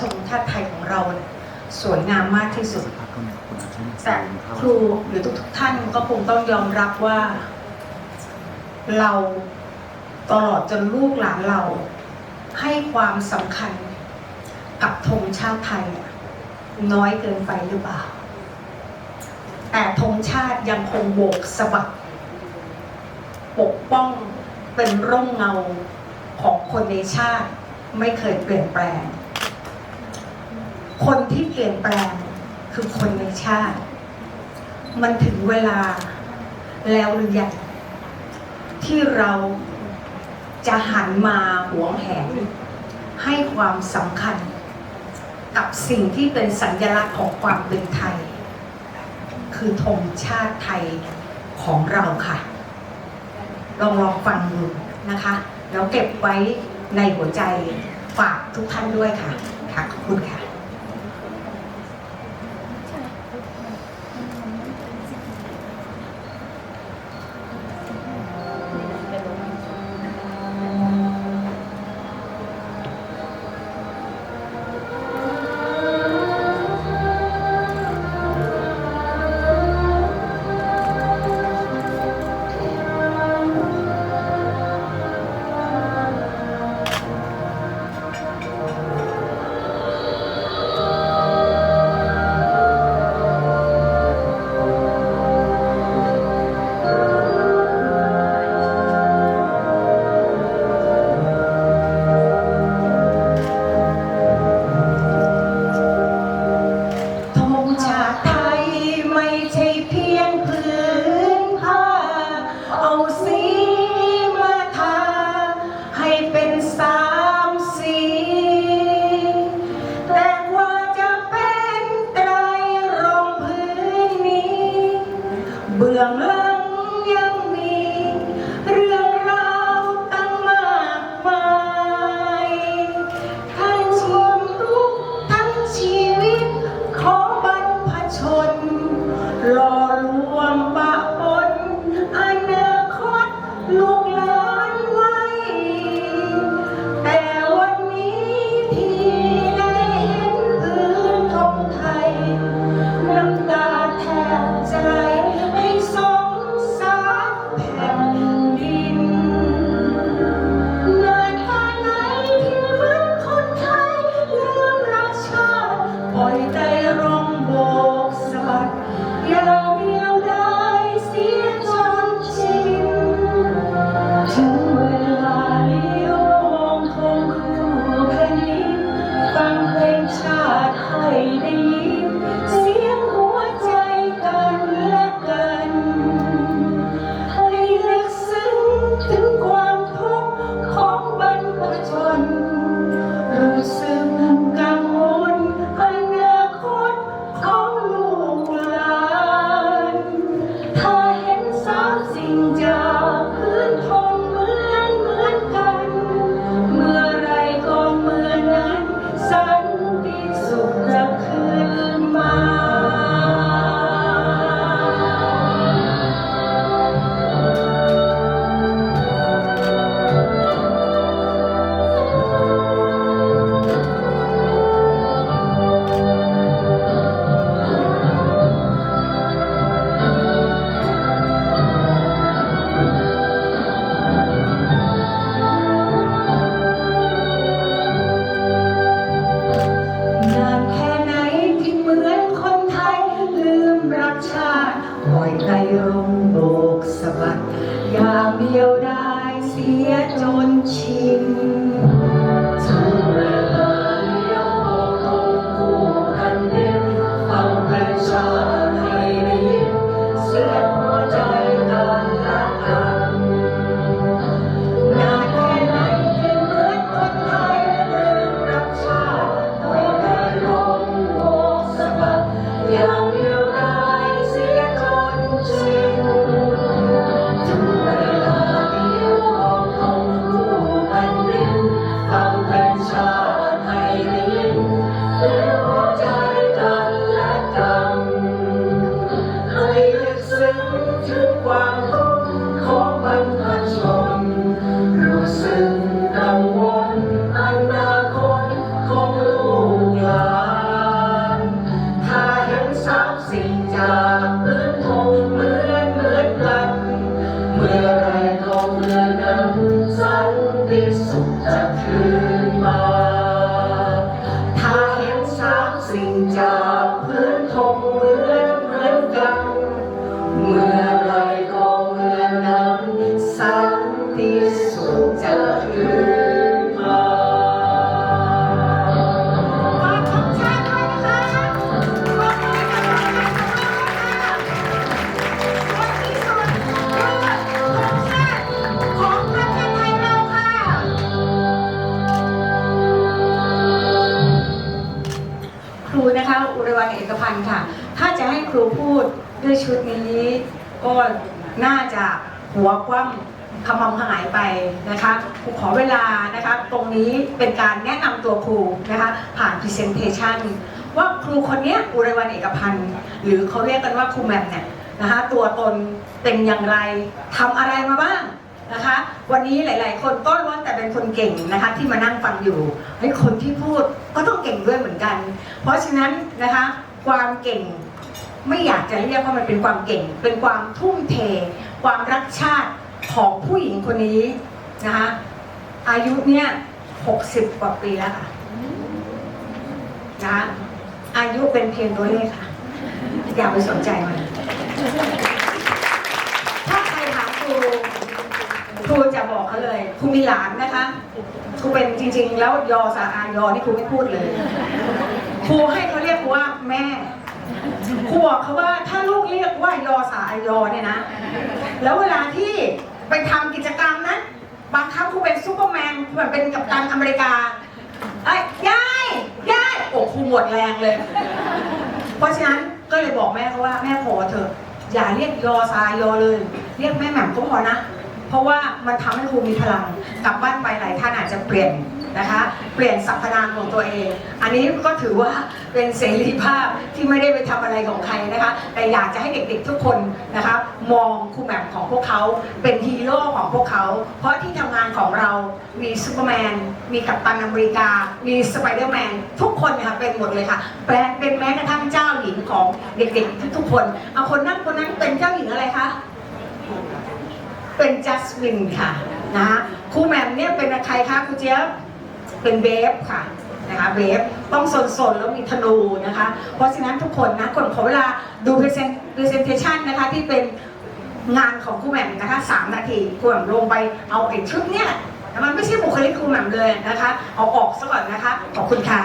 ชมชาติไทยของเราเนี่ยสวยงามมากที่สุด แต่ครูหรือทุกๆท่านก็คงต้องยอมรับว่า เราตลอดจนลูกหลานเรา ให้ความสำคัญกับธงชาติไทยอะน้อยเกินไปหรือเปล่า แต่ธงชาติยังคงโบกสะบัดปกป้องเป็นร่มเงาของคนในชาติไม่เคยเปลี่ยนแปลง คนที่เปลี่ยนแปลงคือคนในชาติ มันถึงเวลาแล้วหรือยังที่เราจะหันมาหวงแหน ให้ความสำคัญ กับสิ่งที่เป็นสัญลักษณ์ของความเป็นไทย คือธงชาติไทยของเราค่ะ ลองลองฟังดูนะคะ แล้วเก็บไว้ในหัวใจฝากทุกท่านด้วยค่ะ ค่ะ ขอบคุณค่ะ ติป ย่างเดียวได้เสียจนชิน สิ่งจากพื้นทงเหมือนเหมือนกันเมื่อ วันค่ะ ถ้าจะให้ครูพูดด้วยชุดนี้ ก็น่าจะหัวคว่ำขมำหายไปนะคะครูขอเวลานะคะตรงนี้เป็นการแนะนำตัวครูนะคะผ่าน Presentation ว่าครูคนนี้อุไรวันเอกพันธ์ หรือเขาเรียกกันว่าครูแมมเนี่ยนะคะตัวตนเป็นอย่างไรทำอะไรมาบ้างนะคะวันนี้หลาย ๆ คนก็ล้วนแต่เป็นคนเก่งนะคะที่มานั่งฟังอยู่ไอ้คนที่พูดก็ต้องเก่งด้วยเหมือนกัน เพราะฉะนั้นนะคะ ความเก่ง ไม่อยากจะเรียกว่ามันเป็นความเก่ง เป็นความทุ่มเท ความรักชาติของผู้หญิงคนนี้นะคะอายุเนี่ย60กว่าปีแล้วค่ะนะคะอายุเป็นเพียงตัวเลขค่ะ อย่าไปสนใจมัน ถ้าใครถามครูครูจะบอกเขาเลยครูมีหลานนะคะครูเป็นจริง ๆ แล้วยอสาอายอนี่ครูไม่พูดเลย ครูให้เขาเรียกว่าแม่ครูบอกเขาว่าถ้าลูกเรียกว่ายอสาอยอเนี่ยนะ แล้วเวลาที่ไปทำกิจกรรมนั้นบางครั้งครูเป็นซูเปอร์แมนเหมือนเป็นกัปตันอเมริกาไอ้ยายยายโอ้ครูหมดแรงเลย เพราะฉะนั้นก็เลยบอกแม่เขาว่าแม่พอเถอะ อย่าเรียกยอซายอเลย เรียกแม่แหม่มก็พอนะ เพราะว่ามันทำให้ครูมีพลังกลับบ้านไปหลายท่านอาจจะเปลี่ยน นะคะเปลี่ยนสรรพนามของตัวเอง อันนี้ก็ถือว่าเป็นเสรีภาพที่ไม่ได้ไปทำอะไรของใครนะคะ แต่อยากจะให้เด็กๆทุกคนนะคะมองครูแหม่มของพวกเขาเป็นฮีโร่ของพวกเขา เพราะที่ทำงานของเรามีซูเปอร์แมนมีกัปตันอเมริกา มีสไปเดอร์แมนทุกคนนะคะเป็นหมดเลยค่ะแปลเป็นแม้กระทั่งเจ้าหญิงของเด็กๆทุกๆคนเอาคนนั้นคนนั้นเป็นเจ้าหญิงอะไรคะเป็นจัสมินค่ะนะฮะครูแหม่มเนี่ยเป็นใครคะครูเจี๊ยบ เป็นเวฟค่ะนะคะเวฟต้องสนๆ แล้วมีธนูนะคะ เพราะฉะนั้นทุกคนนะคนขอเวลาดูพรีเซนต์พรีเซนเทชันนะคะที่เป็นงานของครูแหม่มนะคะสามนาทีครูแหม่มลงไปเอาไอ้ชุดเนี่ยมันไม่ใช่บุคลิกครูแหม่มเลยนะคะ เอาออกซะก่อนนะคะ ขอบคุณค่ะ